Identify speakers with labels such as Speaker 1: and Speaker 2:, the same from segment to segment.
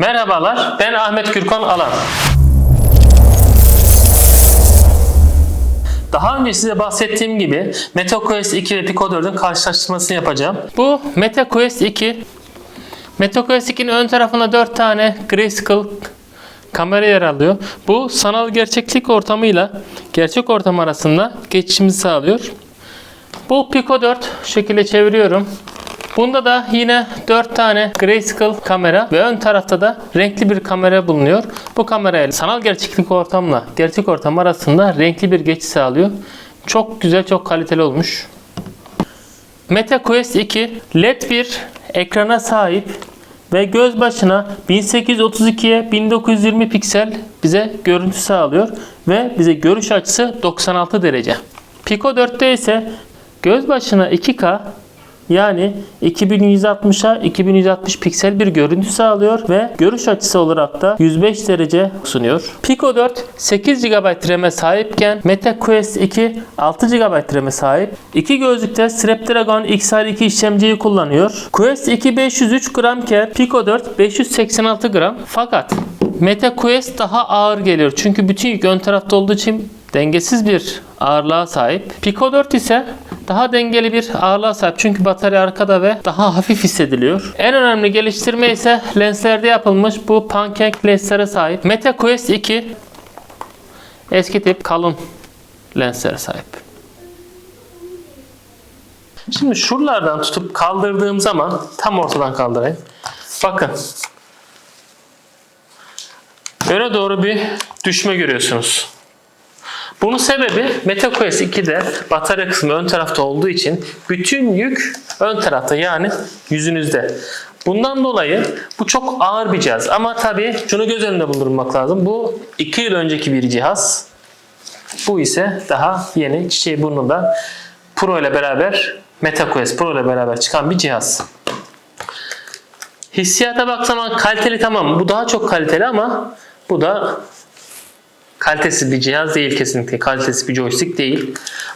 Speaker 1: Merhabalar, ben Ahmet Gürkan Alan. Daha önce size bahsettiğim gibi MetaQuest 2 ve Pico 4'ün karşılaştırmasını yapacağım. Bu MetaQuest 2. MetaQuest 2'nin ön tarafında 4 tane Grayscale kamera yer alıyor. Bu sanal gerçeklik ortamıyla gerçek ortam arasında geçişimizi sağlıyor. Bu Pico 4 şu şekilde çeviriyorum. Bunda da yine 4 tane Grayscale kamera ve ön tarafta da renkli bir kamera bulunuyor. Bu kamerayla sanal gerçeklik ortamla gerçek ortam arasında renkli bir geçiş sağlıyor. Çok güzel, çok kaliteli olmuş. MetaQuest 2 LED bir ekrana sahip ve göz başına 1832'ye 1920 piksel bize görüntü sağlıyor ve bize görüş açısı 96 derece. Pico 4'te ise göz başına 2K yani 2160'a 2160 piksel bir görüntü sağlıyor ve görüş açısı olarak da 105 derece sunuyor. Pico 4 8 GB RAM'e sahipken MetaQuest 2 6 GB RAM'e sahip. İki gözlükte Snapdragon XR2 işlemciyi kullanıyor. Quest 2 503 gramken Pico 4 586 gram. Fakat MetaQuest daha ağır geliyor. Çünkü bütün yük ön tarafta olduğu için dengesiz bir ağırlığa sahip. Pico 4 ise daha dengeli bir ağırlığa sahip. Çünkü batarya arkada ve daha hafif hissediliyor. En önemli geliştirme ise lenslerde yapılmış bu pancake lenslere sahip. MetaQuest 2 eski tip kalın lenslere sahip. Şimdi şuralardan tutup kaldırdığım zaman tam ortadan kaldırayım. Bakın. Öne doğru bir düşme görüyorsunuz. Bunun sebebi MetaQuest 2'de batarya kısmı ön tarafta olduğu için bütün yük ön tarafta yani yüzünüzde. Bundan dolayı bu çok ağır bir cihaz. Ama tabii şunu göz önünde bulundurmak lazım. Bu 2 yıl önceki bir cihaz. Bu ise daha yeni çiçeği burnunda Pro ile beraber MetaQuest Pro ile beraber çıkan bir cihaz. Hissiyata baksam kaliteli tamam. Bu daha çok kaliteli ama bu da kalitesiz bir cihaz değil kesinlikle. Kalitesiz bir joystick değil.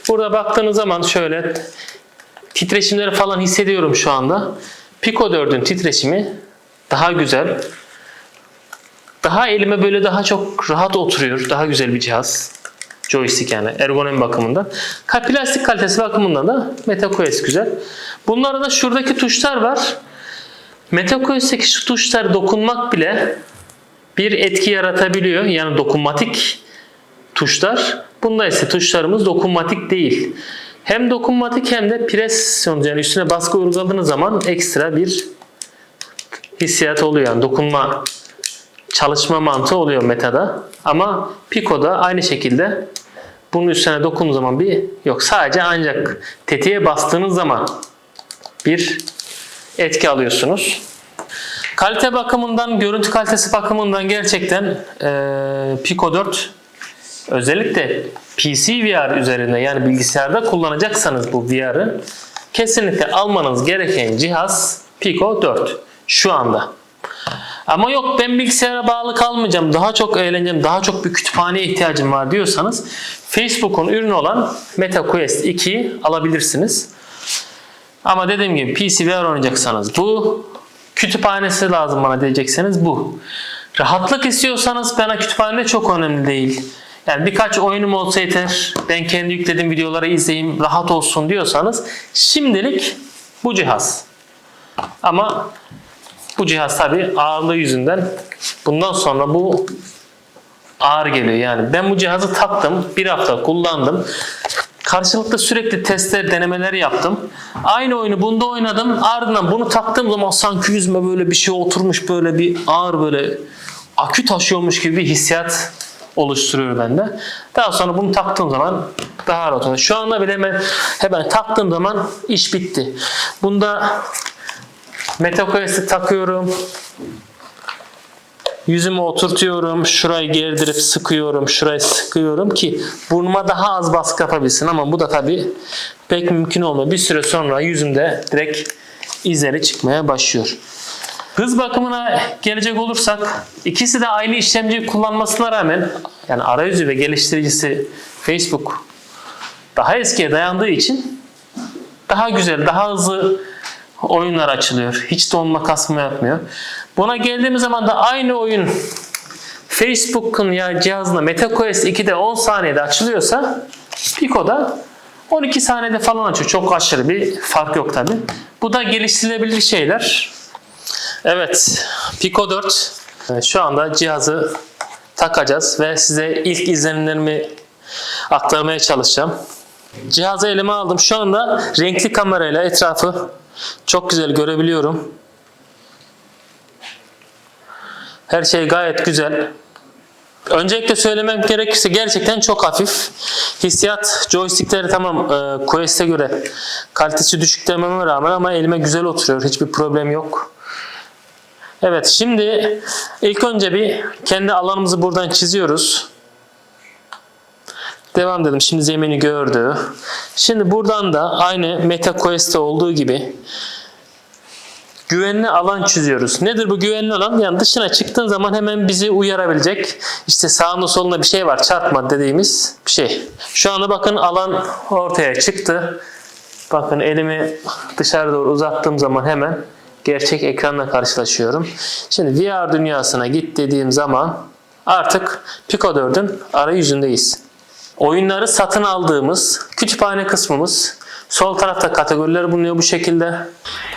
Speaker 1: Burada baktığınız zaman şöyle titreşimleri falan hissediyorum şu anda. Pico 4'ün titreşimi daha güzel. Daha elime böyle daha çok rahat oturuyor. Daha güzel bir cihaz. Joystick yani ergonomi bakımından. Plastik kalitesi bakımından da MetaQuest güzel. Bunlarda da şuradaki tuşlar var. MetaQuest'teki şu tuşlara dokunmak bile bir etki yaratabiliyor. Yani dokunmatik tuşlar. Bunda ise tuşlarımız dokunmatik değil. Hem dokunmatik hem de presyon yani üstüne baskı uyguladığınız zaman ekstra bir hissiyat oluyor. Yani dokunma çalışma mantığı oluyor Meta'da. Ama Pico'da aynı şekilde bunun üstüne dokunduğun zaman bir yok. Sadece ancak tetiğe bastığınız zaman bir etki alıyorsunuz. Kalite bakımından, görüntü kalitesi bakımından gerçekten eee Pico 4 özellikle PC VR üzerinde yani bilgisayarda kullanacaksanız bu VR'ı kesinlikle almanız gereken cihaz Pico 4 şu anda. Ama yok ben bilgisayara bağlı kalmayacağım, daha çok eğleneceğim, daha çok bir kütüphaneye ihtiyacım var diyorsanız Facebook'un ürünü olan MetaQuest 2'yi alabilirsiniz. Ama dediğim gibi PC VR oynayacaksanız bu, kütüphanesi lazım bana diyecekseniz bu. Rahatlık istiyorsanız bana kütüphane çok önemli değil. Yani birkaç oyunum olsa yeter. Ben kendi yüklediğim videoları izleyeyim, rahat olsun diyorsanız şimdilik bu cihaz. Ama bu cihaz tabi ağırlığı yüzünden bundan sonra bu ağır geliyor. Yani ben bu cihazı taktım, bir hafta kullandım. Karşılıklı sürekli testler, denemeler yaptım. Aynı oyunu bunda oynadım. Ardından bunu taktığım zaman sanki yüzüme böyle bir şey oturmuş böyle bir ağır böyle akü taşıyormuş gibi bir hissiyat oluşturuyor bende. Daha sonra bunu taktığım zaman daha rahat oluyor. Şu anda bile hemen, hemen taktığım zaman iş bitti. Bunda MetaQuest'i takıyorum. Yüzümü oturtuyorum. Şurayı gerdirip sıkıyorum. Şurayı sıkıyorum ki burnuma daha az baskı yapabilsin ama bu da tabii pek mümkün olmuyor. Bir süre sonra yüzümde direkt izleri çıkmaya başlıyor. Hız bakımına gelecek olursak ikisi de aynı işlemci kullanmasına rağmen yani arayüzü ve geliştiricisi Facebook daha eskiye dayandığı için daha güzel, daha hızlı oyunlar açılıyor. Hiç donma kasma yapmıyor. Buna geldiğimiz zaman da aynı oyun Facebook'un ya cihazında MetaQuest 2'de 10 saniyede açılıyorsa Pico'da 12 saniyede falan açıyor. Çok aşırı bir fark yok tabi. Bu da geliştirilebilir şeyler. Evet, Pico 4. Ee, Şu anda cihazı takacağız ve size ilk izlenimlerimi aktarmaya çalışacağım. Cihazı elime aldım. Şu anda renkli kamerayla etrafı çok güzel görebiliyorum. Her şey gayet güzel. Öncelikle söylemem gerekirse gerçekten çok hafif. Hissiyat joystickleri tamam e, Quest'e göre kalitesi düşük dememe rağmen ama elime güzel oturuyor. Hiçbir problem yok. Evet şimdi ilk önce bir kendi alanımızı buradan çiziyoruz. Devam dedim. Şimdi zemini gördü. Şimdi buradan da aynı MetaQuest'te olduğu gibi güvenli alan çiziyoruz. Nedir bu güvenli alan? Yani dışına çıktığın zaman hemen bizi uyarabilecek. İşte sağında solunda bir şey var. Çarpma dediğimiz bir şey. Şu anda bakın alan ortaya çıktı. Bakın elimi dışarı doğru uzattığım zaman hemen gerçek ekranla karşılaşıyorum. Şimdi VR dünyasına git dediğim zaman artık Pico 4'ün arayüzündeyiz. Oyunları satın aldığımız kütüphane kısmımız sol tarafta kategoriler bulunuyor bu şekilde.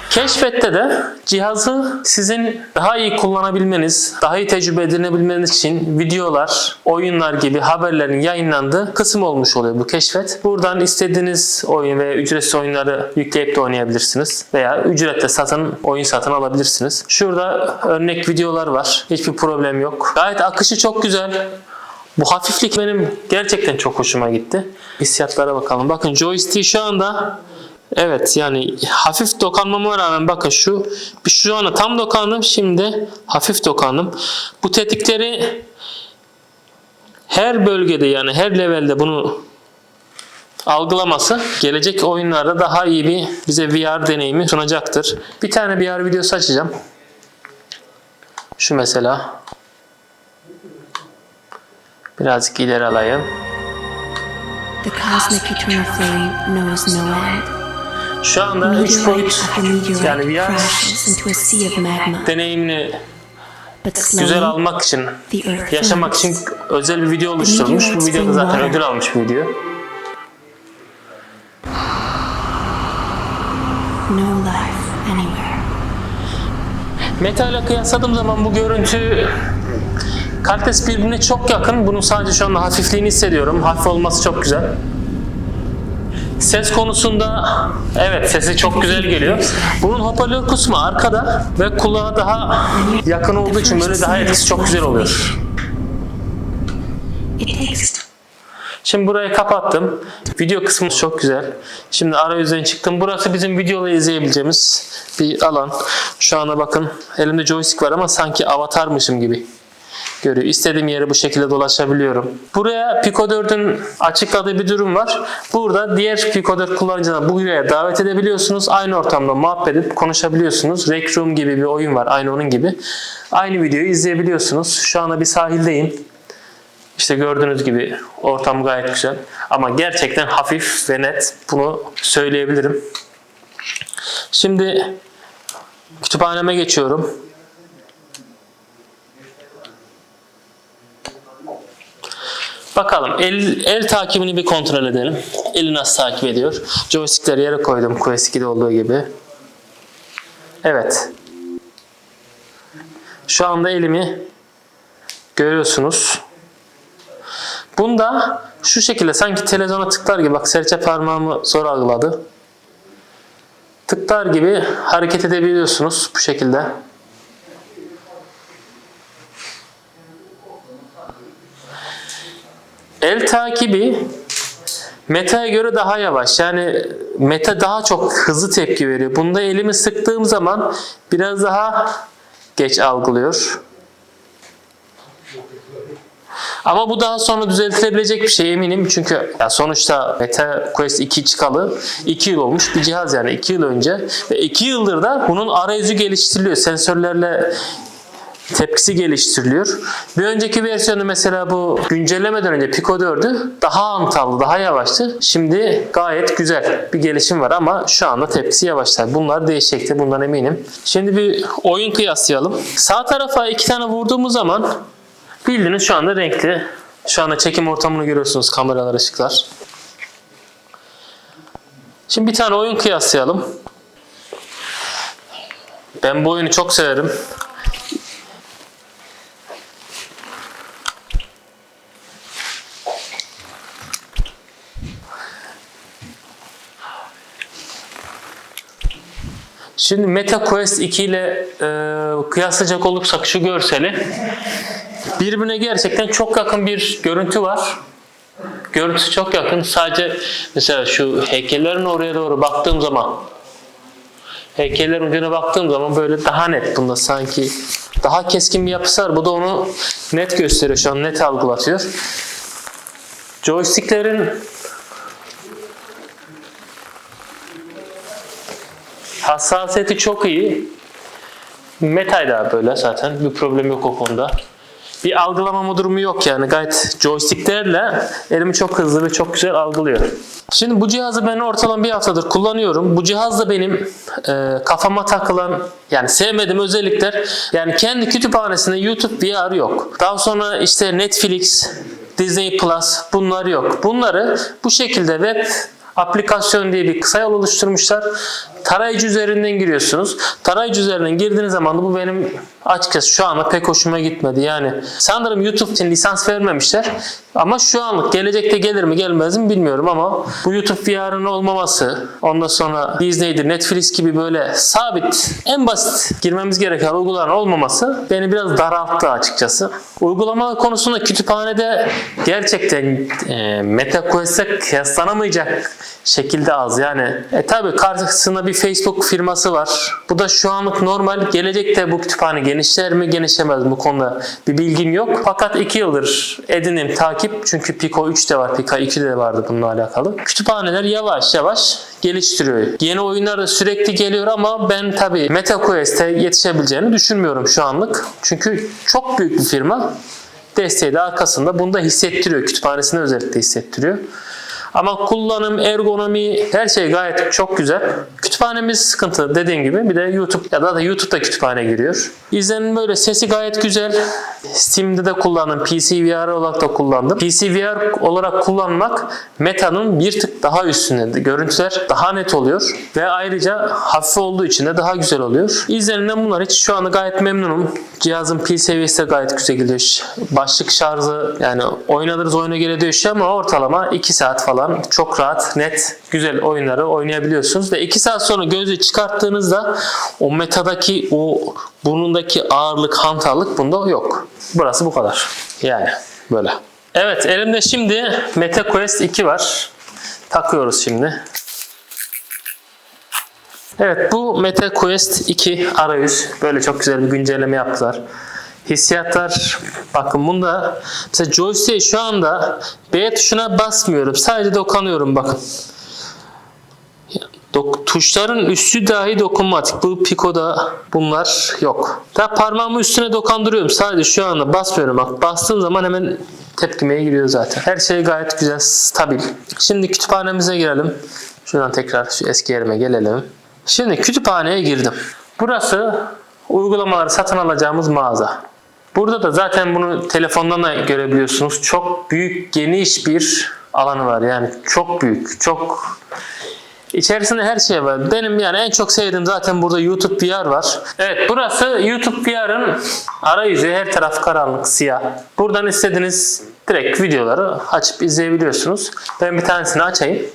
Speaker 1: Keşfette de cihazı sizin daha iyi kullanabilmeniz, daha iyi tecrübe edinebilmeniz için videolar, oyunlar gibi haberlerin yayınlandığı kısım olmuş oluyor bu keşfet. Buradan istediğiniz oyun veya ücretsiz oyunları yükleyip de oynayabilirsiniz. Veya ücretle satın oyun satın alabilirsiniz. Şurada örnek videolar var. Hiçbir problem yok. Gayet akışı çok güzel. Bu hafiflik benim gerçekten çok hoşuma gitti. Hissiyatlara bakalım. Bakın joystick şu anda evet yani hafif dokanmama rağmen bakın şu şu anda tam dokandım şimdi hafif dokandım. Bu tetikleri her bölgede yani her levelde bunu algılaması gelecek oyunlarda daha iyi bir bize VR deneyimi sunacaktır. Bir tane VR videosu açacağım. Şu mesela. Birazcık ileri alayım.
Speaker 2: The cosmic eternal flame knows no end.
Speaker 1: Şu anda 3
Speaker 2: Meteorite
Speaker 1: boyut yani VR deneyimini güzel almak için, yaşamak için özel bir video oluşturmuş. Bu videoda zaten ödül almış bir video.
Speaker 2: No life anywhere.
Speaker 1: Meta ile kıyasladığım zaman bu görüntü kalitesi birbirine çok yakın. Bunun sadece şu anda hafifliğini hissediyorum. Hafif olması çok güzel. Ses konusunda evet sesi çok güzel geliyor. Bunun hoparlör kısmı arkada ve kulağa daha yakın olduğu için böyle daha etkisi çok güzel oluyor. Şimdi burayı kapattım. Video kısmı çok güzel. Şimdi arayüzden çıktım. Burası bizim videoda izleyebileceğimiz bir alan. Şu anda bakın elimde joystick var ama sanki avatarmışım gibi görüyor. İstediğim yere bu şekilde dolaşabiliyorum. Buraya Pico 4'ün açıkladığı bir durum var. Burada diğer Pico 4 kullanıcılarını buraya davet edebiliyorsunuz. Aynı ortamda muhabbet edip konuşabiliyorsunuz. Rec Room gibi bir oyun var. Aynı onun gibi. Aynı videoyu izleyebiliyorsunuz. Şu anda bir sahildeyim. İşte gördüğünüz gibi ortam gayet güzel. Ama gerçekten hafif ve net. Bunu söyleyebilirim. Şimdi kütüphaneme geçiyorum. Bakalım el, el takibini bir kontrol edelim. Eli nasıl takip ediyor? Joystickleri yere koydum Quest 2'de olduğu gibi. Evet. Şu anda elimi görüyorsunuz. Bunda şu şekilde sanki televizyona tıklar gibi bak serçe parmağımı zor algıladı. Tıklar gibi hareket edebiliyorsunuz bu şekilde. El takibi Meta'ya göre daha yavaş. Yani Meta daha çok hızlı tepki veriyor. Bunda elimi sıktığım zaman biraz daha geç algılıyor. Ama bu daha sonra düzeltilebilecek bir şey eminim. Çünkü ya sonuçta Meta Quest 2 çıkalı 2 yıl olmuş bir cihaz yani 2 yıl önce. Ve 2 yıldır da bunun arayüzü geliştiriliyor. Sensörlerle tepkisi geliştiriliyor. Bir önceki versiyonu mesela bu güncellemeden önce Pico 4'ü daha antallı, daha yavaştı. Şimdi gayet güzel bir gelişim var ama şu anda tepkisi yavaşlar. Bunlar değişecektir. Bundan eminim. Şimdi bir oyun kıyaslayalım. Sağ tarafa iki tane vurduğumuz zaman bildiğiniz şu anda renkli. Şu anda çekim ortamını görüyorsunuz kameralar, ışıklar. Şimdi bir tane oyun kıyaslayalım. Ben bu oyunu çok severim. Şimdi Meta Quest 2 ile e, kıyaslayacak olursak şu görseli birbirine gerçekten çok yakın bir görüntü var. Görüntüsü çok yakın. Sadece mesela şu heykellerin oraya doğru baktığım zaman heykellerin ucuna baktığım zaman böyle daha net bunda sanki daha keskin bir yapısı var. Bu da onu net gösteriyor şu an net algılatıyor. Joysticklerin hassasiyeti çok iyi. Metal da böyle zaten bir problem yok o konuda. Bir algılamama durumu yok yani gayet joysticklerle elimi çok hızlı ve çok güzel algılıyor. Şimdi bu cihazı ben ortalama bir haftadır kullanıyorum. Bu cihaz da benim e, kafama takılan yani sevmediğim özellikler yani kendi kütüphanesinde YouTube VR yok. Daha sonra işte Netflix, Disney Plus bunlar yok. Bunları bu şekilde web aplikasyon diye bir kısa yol oluşturmuşlar. Tarayıcı üzerinden giriyorsunuz. Tarayıcı üzerinden girdiğiniz zaman da bu benim açıkçası şu anda pek hoşuma gitmedi. Yani sanırım YouTube için lisans vermemişler. Ama şu anlık gelecekte gelir mi gelmez mi bilmiyorum ama bu YouTube VR'ın olmaması ondan sonra Disney'dir, Netflix gibi böyle sabit en basit girmemiz gereken uygulamaların olmaması beni biraz daralttı açıkçası. Uygulama konusunda kütüphanede gerçekten e, MetaQuest'e kıyaslanamayacak şekilde az. Yani e tabi karşısında bir Facebook firması var. Bu da şu anlık normal. Gelecekte bu kütüphane genişler mi genişlemez mi bu konuda bir bilgim yok. Fakat 2 yıldır edinim takip çünkü Pico 3 de var, Pico 2 de vardı bununla alakalı. Kütüphaneler yavaş yavaş geliştiriyor. Yeni oyunlar da sürekli geliyor ama ben tabi MetaQuest'e yetişebileceğini düşünmüyorum şu anlık. Çünkü çok büyük bir firma. Desteği de arkasında. Bunu da hissettiriyor. Kütüphanesinde özellikle hissettiriyor. Ama kullanım, ergonomi her şey gayet çok güzel. Kütüphanemiz sıkıntı dediğim gibi. Bir de YouTube ya da, da YouTube'da kütüphane giriyor. İzlenim böyle sesi gayet güzel. Steam'de de kullandım. PC VR olarak da kullandım. PC VR olarak kullanmak Meta'nın bir tık daha üstünde. Görüntüler daha net oluyor. Ve ayrıca hafif olduğu için de daha güzel oluyor. İzlenimden bunlar hiç şu anda gayet memnunum. Cihazın pil seviyesi de gayet güzel gidiyor. Başlık şarjı yani oynadığınız oyuna göre değişiyor ama ortalama 2 saat falan çok rahat, net, güzel oyunları oynayabiliyorsunuz. Ve 2 saat sonra gözü çıkarttığınızda o metadaki o burnundaki ağırlık, hantallık bunda yok. Burası bu kadar. Yani böyle. Evet elimde şimdi Meta Quest 2 var. Takıyoruz şimdi. Evet bu Meta Quest 2 arayüz. Böyle çok güzel bir güncelleme yaptılar. Hissiyatlar bakın bunda mesela joystick şu anda B tuşuna basmıyorum. Sadece dokunuyorum bakın. Dok- tuşların üstü dahi dokunmatik. Bu Pico'da bunlar yok. Da parmağımı üstüne dokandırıyorum. Sadece şu anda basmıyorum. Bak bastığım zaman hemen tepkimeye giriyor zaten. Her şey gayet güzel, stabil. Şimdi kütüphanemize girelim. Şuradan tekrar şu eski yerime gelelim. Şimdi kütüphaneye girdim. Burası uygulamaları satın alacağımız mağaza. Burada da zaten bunu telefondan da görebiliyorsunuz. Çok büyük, geniş bir alanı var. Yani çok büyük, çok İçerisinde her şey var. Benim yani en çok sevdiğim zaten burada YouTube VR var. Evet burası YouTube VR'ın arayüzü. Her taraf karanlık, siyah. Buradan istediğiniz direkt videoları açıp izleyebiliyorsunuz. Ben bir tanesini açayım.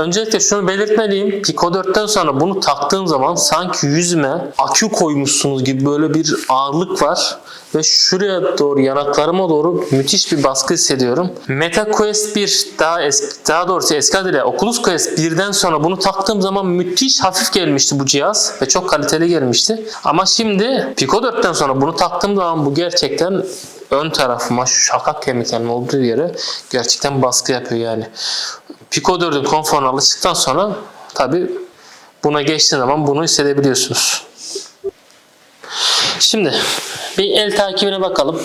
Speaker 1: Öncelikle şunu belirtmeliyim. Pico 4'ten sonra bunu taktığım zaman sanki yüzüme akü koymuşsunuz gibi böyle bir ağırlık var. Ve şuraya doğru yanaklarıma doğru müthiş bir baskı hissediyorum. Meta Quest 1 daha eski, daha doğrusu eski adıyla Oculus Quest 1'den sonra bunu taktığım zaman müthiş hafif gelmişti bu cihaz ve çok kaliteli gelmişti. Ama şimdi Pico 4'ten sonra bunu taktığım zaman bu gerçekten ön tarafıma şu şakak kemiklerinin olduğu yere gerçekten baskı yapıyor yani. Pico 4'ün konforuna alıştıktan sonra tabi buna geçtiğin zaman bunu hissedebiliyorsunuz. Şimdi bir el takibine bakalım.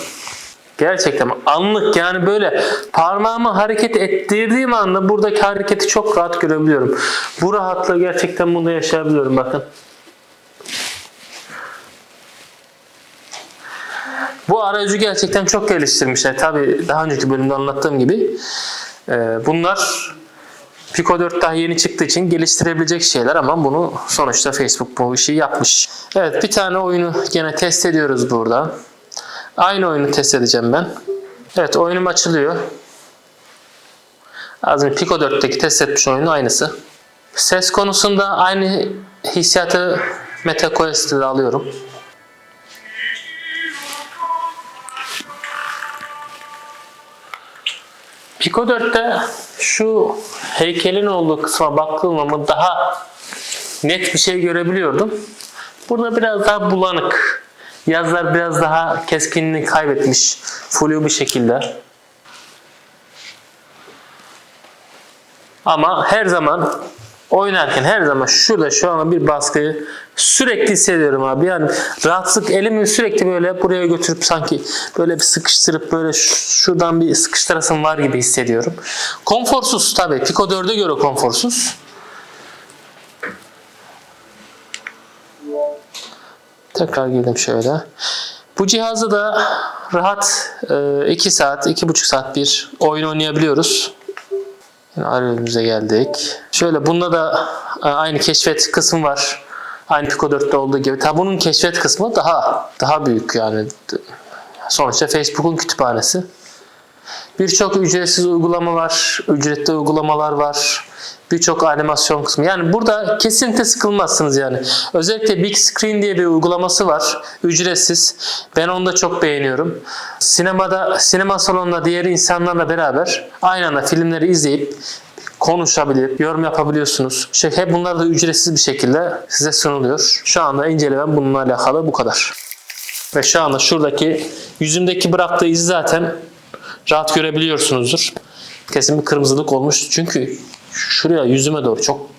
Speaker 1: Gerçekten anlık yani böyle parmağımı hareket ettirdiğim anda buradaki hareketi çok rahat görebiliyorum. Bu rahatlığı gerçekten bunda yaşayabiliyorum bakın. Bu arayüzü gerçekten çok geliştirmişler. Tabi daha önceki bölümde anlattığım gibi bunlar Pico 4 daha yeni çıktığı için geliştirebilecek şeyler ama bunu sonuçta Facebook bu işi yapmış. Evet bir tane oyunu gene test ediyoruz burada. Aynı oyunu test edeceğim ben. Evet oyunum açılıyor. Az önce Pico 4'teki test etmiş oyunun aynısı. Ses konusunda aynı hissiyatı MetaQuest'te de alıyorum. Pico 4'te şu heykelin olduğu kısma baktığım zaman daha net bir şey görebiliyordum. Burada biraz daha bulanık. Yazlar biraz daha keskinliğini kaybetmiş. Flu bir şekilde. Ama her zaman oynarken her zaman şurada şu an bir baskıyı sürekli hissediyorum abi. Yani rahatsızlık elimi sürekli böyle buraya götürüp sanki böyle bir sıkıştırıp böyle şuradan bir sıkıştırasım var gibi hissediyorum. Konforsuz tabii. Pico 4'e göre konforsuz. Tekrar girdim şöyle. Bu cihazda da rahat 2 saat, 2,5 saat bir oyun oynayabiliyoruz. Yine arayüzümüze geldik. Şöyle bunda da e, aynı keşfet kısmı var. Aynı Pico 4'te olduğu gibi. Tabi bunun keşfet kısmı daha daha büyük yani. Sonuçta Facebook'un kütüphanesi. Birçok ücretsiz uygulama var, ücretli uygulamalar var. Birçok animasyon kısmı. Yani burada kesinlikle sıkılmazsınız yani. Özellikle Big Screen diye bir uygulaması var. Ücretsiz. Ben onu da çok beğeniyorum. Sinemada, sinema salonunda diğer insanlarla beraber aynı anda filmleri izleyip konuşabilir, yorum yapabiliyorsunuz. Şey, hep bunlar da ücretsiz bir şekilde size sunuluyor. Şu anda incelemem bununla alakalı bu kadar. Ve şu anda şuradaki yüzümdeki bıraktığı izi zaten rahat görebiliyorsunuzdur. Kesin bir kırmızılık olmuş. Çünkü şuraya yüzüme doğru çok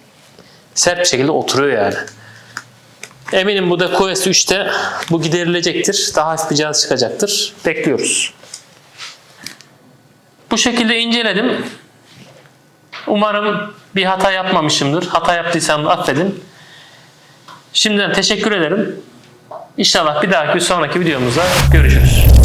Speaker 1: sert bir şekilde oturuyor yani. Eminim bu da Quest 3'te bu giderilecektir. Daha hafif bir cihaz çıkacaktır. Bekliyoruz. Bu şekilde inceledim. Umarım bir hata yapmamışımdır. Hata yaptıysam affedin. Şimdiden teşekkür ederim. İnşallah bir dahaki bir sonraki videomuzda görüşürüz.